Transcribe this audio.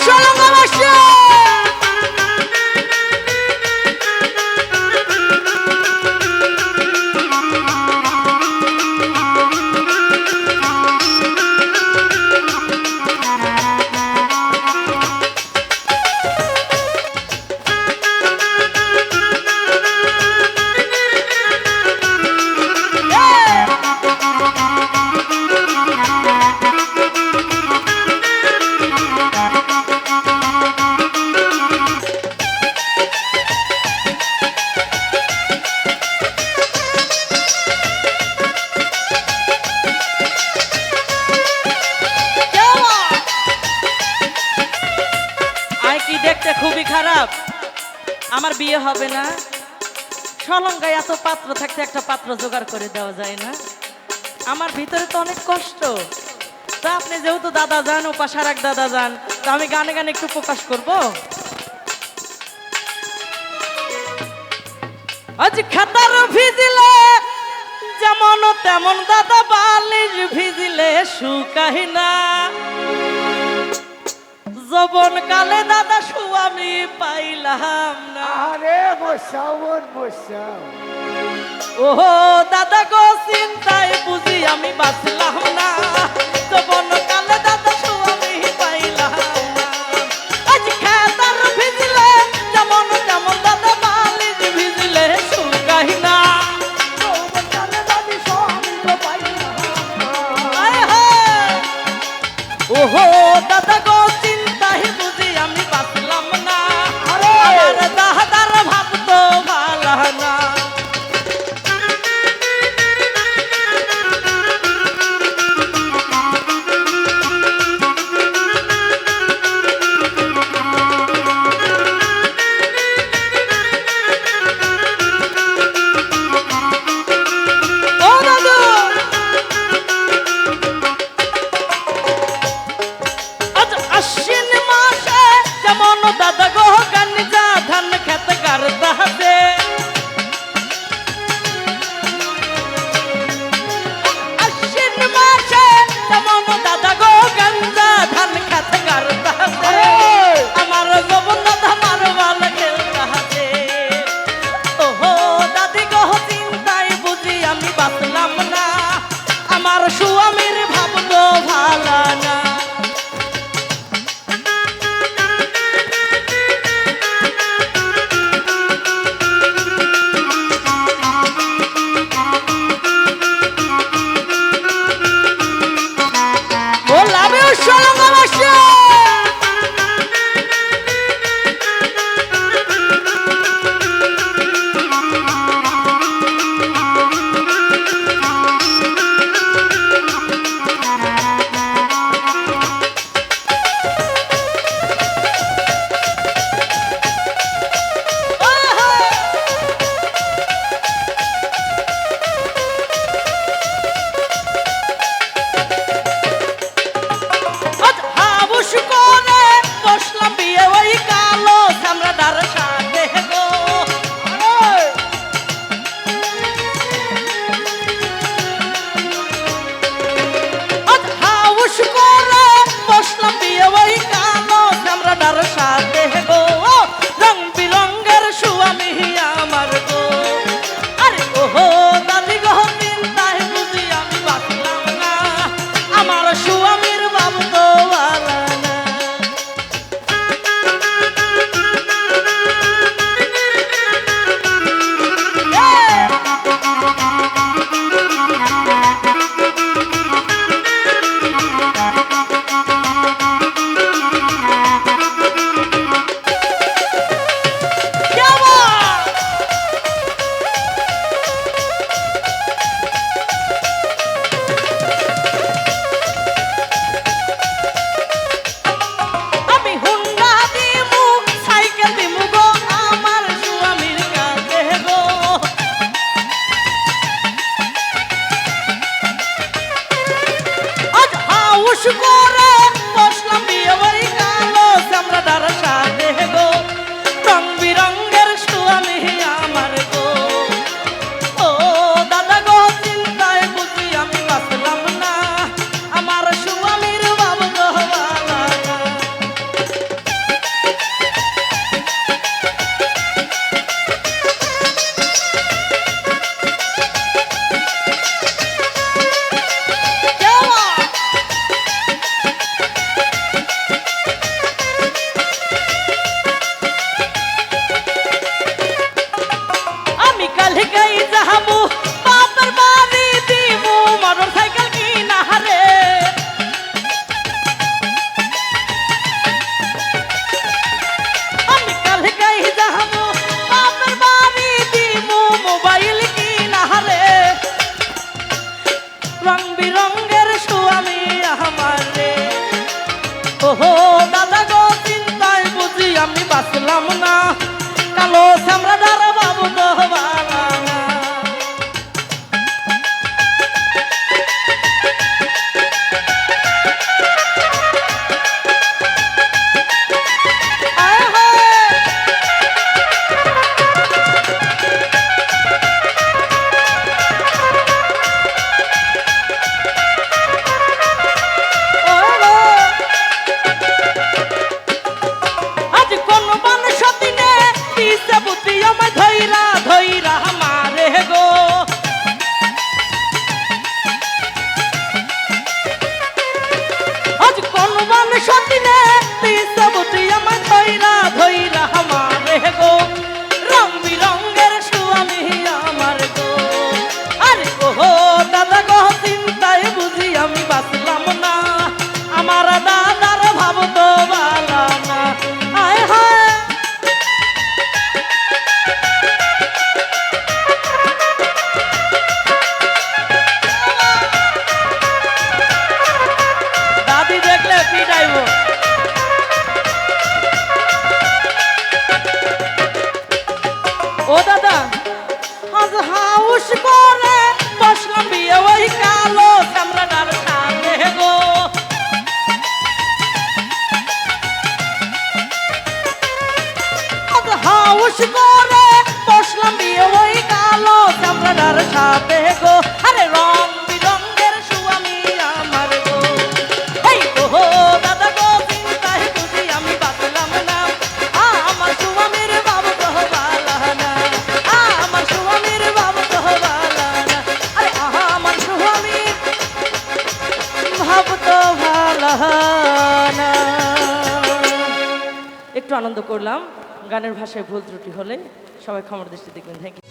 小龙，我们是。দেখতে খুবই খারাপ। আমার বিয়ে হবে না। সলঙ্গায় এত পাত্র থাকতে একটা পাত্র জোগাড় করে দেওয়া যায় না। আমার ভিতরে তো অনেক কষ্ট। তা আপনি যেহেতু দাদা যান ও পাশার এক দাদা যান, তা আমি গানে গানে একটু প্রকাশ করব? খাতার ভিজিলে, যেমন তেমন দাদা বালিশ ভিজিলে না। যবন কালে দাদা সুয়ামি পাইলাম না। আরে বসাও বসাও। ওহো দাদা গো চিন্তায় বুঝি আমি বাঁচলাম না। যবন কালে something else. দেখলে পিটাইব ও দাদা, আজ হাউস করে বসলাম বিয়ে ওই কালো সামরাটার সামনে গো। হাউস করে বসলাম বিয়ে ওই কালো সামরাটার সামনে গো। একটু আনন্দ করলাম। গানের ভাষায় ভুল ত্রুটি হলে সবাই ক্ষমার দৃষ্টি দেখবেন। Thank you